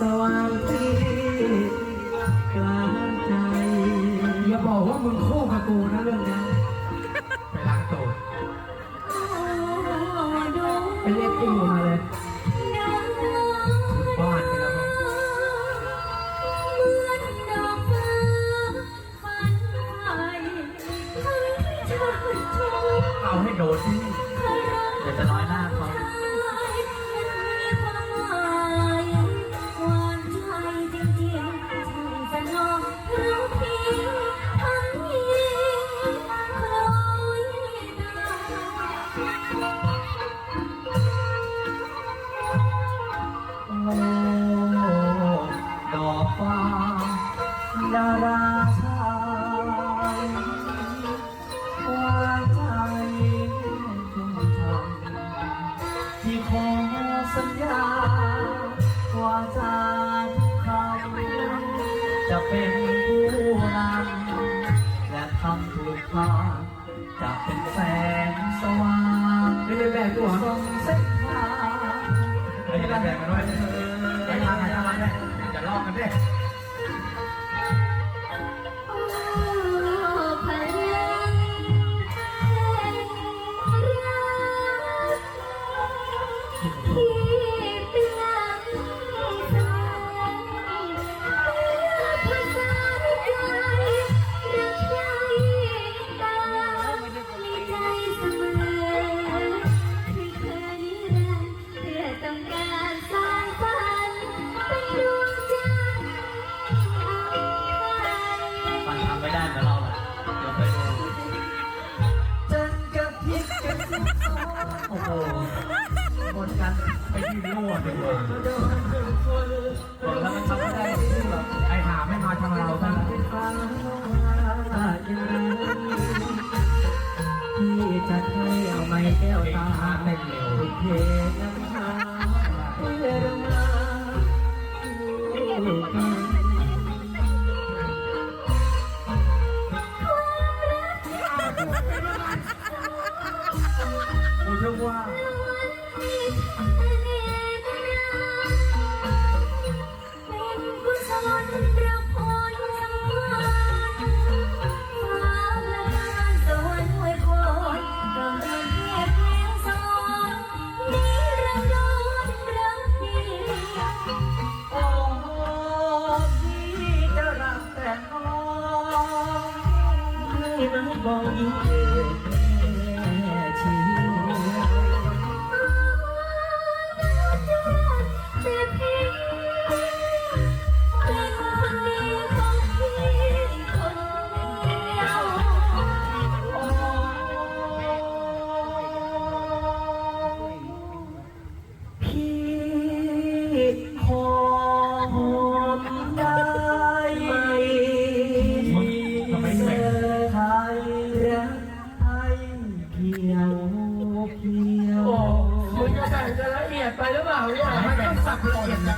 สว่างที่กลางใจ อย่าบอกว่ามึงคู่กับกูนะเรื่องเนี้ยไปล้างตัวไปเรียกกูมาเลยบ้านไปแล้วมั้งเอาให้โดนที่ ดอกฟ้าดาราชายวางใจจงทำที่ขอสัญญาว่าจะทุกคำจะเป็นผู้นำและทำถูกทางจะเป็นแสงสว่าง ไม่ได้แบกกูเหรอส่องเส้นทางไอ้ที่แบกมาด้วยไปทางไหนทางนั้นจะลอกกันด้ว Thank you. บอกยิ่งแม่ชีวิตแต่พี่เป็นคนดีขอ เอียดไปหรือเปล่าเนี่ยไม่ต้องสับละเอียดนะ